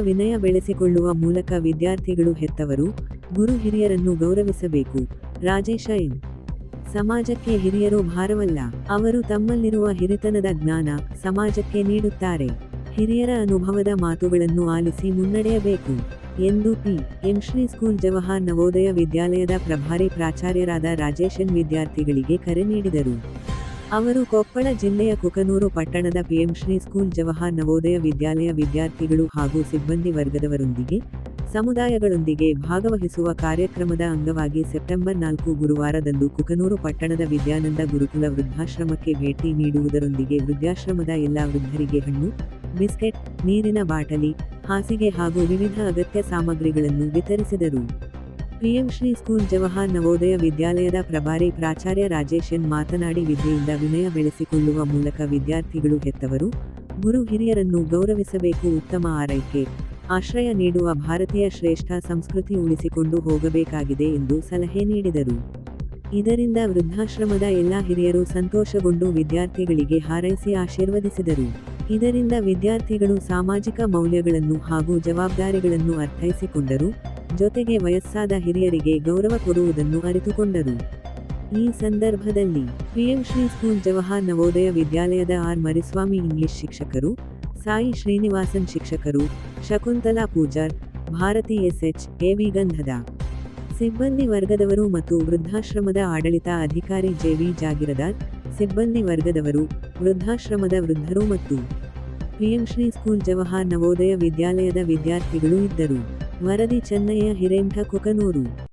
ವಿನಯ ಬೆಳೆಸಿಕೊಳ್ಳುವ ಮೂಲಕ ವಿದ್ಯಾರ್ಥಿಗಳು ಹೆತ್ತವರು, ಗುರು ಹಿರಿಯರನ್ನು ಗೌರವಿಸಬೇಕು. ರಾಜೇಶ ಎನ್. ಸಮಾಜಕ್ಕೆ ಹಿರಿಯರು ಭಾರವಲ್ಲ, ಅವರು ತಮ್ಮಲ್ಲಿರುವ ಹಿರಿತನದ ಜ್ಞಾನ ಸಮಾಜಕ್ಕೆ ನೀಡುತ್ತಾರೆ. ಹಿರಿಯರ ಅನುಭವದ ಮಾತುಗಳನ್ನು ಆಲಿಸಿ ಮುನ್ನಡೆಯಬೇಕು ಎಂದು P. M. Shri school Jawahar Navodaya ವಿದ್ಯಾಲಯದ ಪ್ರಭಾರಿ ಪ್ರಾಚಾರ್ಯರಾದ ರಾಜೇಶನ್ ವಿದ್ಯಾರ್ಥಿಗಳಿಗೆ ಕರೆ ನೀಡಿದರು. ಅವರು ಕೊಪ್ಪಳ ಜಿಲ್ಲೆಯ ಕುಕನೂರು ಪಟ್ಟಣದ ಪಿಎಂ ಶ್ರೀ ಸ್ಕೂಲ್ ಜವಾಹರ್ ನವೋದಯ ವಿದ್ಯಾಲಯ ವಿದ್ಯಾರ್ಥಿಗಳು ಹಾಗೂ ಸಿಬ್ಬಂದಿ ವರ್ಗದವರೊಂದಿಗೆ ಸಮುದಾಯಗಳೊಂದಿಗೆ ಭಾಗವಹಿಸುವ ಕಾರ್ಯಕ್ರಮದ ಅಂಗವಾಗಿ ಸೆಪ್ಟೆಂಬರ್ ನಾಲ್ಕು ಗುರುವಾರದಂದು ಕುಕನೂರು ಪಟ್ಟಣದ ವಿದ್ಯಾನಂದ ಗುರುಕುಲ ವೃದ್ಧಾಶ್ರಮಕ್ಕೆ ಭೇಟಿ ನೀಡುವುದರೊಂದಿಗೆ ವೃದ್ಧಾಶ್ರಮದ ಎಲ್ಲಾ ವೃದ್ಧರಿಗೆ ಹಣ್ಣು, ಬಿಸ್ಕೆಟ್, ನೀರಿನ ಬಾಟಲಿ, ಹಾಸಿಗೆ ಹಾಗೂ ವಿವಿಧ ಅಗತ್ಯ ಸಾಮಗ್ರಿಗಳನ್ನು ವಿತರಿಸಿದರು. ಪಿಎಂ ಶ್ರೀ ಸ್ಕೂಲ್ ಜವಾಹರ್ ನವೋದಯ ವಿದ್ಯಾಲಯದ ಪ್ರಭಾರಿ ಪ್ರಾಚಾರ್ಯ ರಾಜೇಶನ್ ಮಾತನಾಡಿ ವಿದ್ಯೆಯಿಂದ ವಿನಯ ಬೆಳೆಸಿಕೊಳ್ಳುವ ಮೂಲಕ ವಿದ್ಯಾರ್ಥಿಗಳು ಹೆತ್ತವರು, ಗುರು ಹಿರಿಯರನ್ನು ಗೌರವಿಸಬೇಕು ಉತ್ತಮ ಆರೈಕೆ, ಆಶ್ರಯ ನೀಡುವ ಭಾರತೀಯ ಶ್ರೇಷ್ಠ ಸಂಸ್ಕೃತಿ ಉಳಿಸಿಕೊಂಡು ಹೋಗಬೇಕಾಗಿದೆ ಎಂದು ಸಲಹೆ ನೀಡಿದರು. ಇದರಿಂದ ವೃದ್ಧಾಶ್ರಮದ ಎಲ್ಲ ಹಿರಿಯರು ಸಂತೋಷಗೊಂಡು ವಿದ್ಯಾರ್ಥಿಗಳಿಗೆ ಹಾರೈಸಿ ಆಶೀರ್ವದಿಸಿದರು. ಇದರಿಂದ ವಿದ್ಯಾರ್ಥಿಗಳು ಸಾಮಾಜಿಕ ಮೌಲ್ಯಗಳನ್ನು ಹಾಗೂ ಜವಾಬ್ದಾರಿಗಳನ್ನು ಅರ್ಥೈಸಿಕೊಂಡರು. ಜೊತೆಗೆ ವಯಸ್ಸಾದ ಹಿರಿಯರಿಗೆ ಗೌರವ ಕೊಡುವುದನ್ನು ಅರಿತುಕೊಂಡರು. ಈ ಸಂದರ್ಭದಲ್ಲಿ ಪಿಎಂ ಶ್ರೀ ಸ್ಕೂಲ್ ಜವಾಹರ್ ನವೋದಯ ವಿದ್ಯಾಲಯದ ಆರ್ ಮರಿಸ್ವಾಮಿ ಇಂಗ್ಲಿಷ್ ಶಿಕ್ಷಕರು, ಸಾಯಿ ಶ್ರೀನಿವಾಸನ್ ಶಿಕ್ಷಕರು, ಶಕುಂತಲಾ ಪೂಜಾರ್, ಭಾರತಿ ಎಸ್ಎಚ್, ಎವಿ ಗಂಧದ ಸಿಬ್ಬಂದಿ ವರ್ಗದವರು ಮತ್ತು ವೃದ್ಧಾಶ್ರಮದ ಆಡಳಿತ ಅಧಿಕಾರಿ ಜೆವಿ ಜಾಗಿರದಾರ್, ಸಿಬ್ಬಂದಿ ವರ್ಗದವರು, ವೃದ್ಧಾಶ್ರಮದ ವೃದ್ಧರು ಮತ್ತು ಪಿಎಂ ಶ್ರೀ ಸ್ಕೂಲ್ ಜವಾಹರ್ ನವೋದಯ ವಿದ್ಯಾಲಯದ ವಿದ್ಯಾರ್ಥಿಗಳು ಇದ್ದರು. ವರದಿ ಚೆನ್ನಯ್ಯ ಹಿರೇಂಠ ಕುಕನೂರು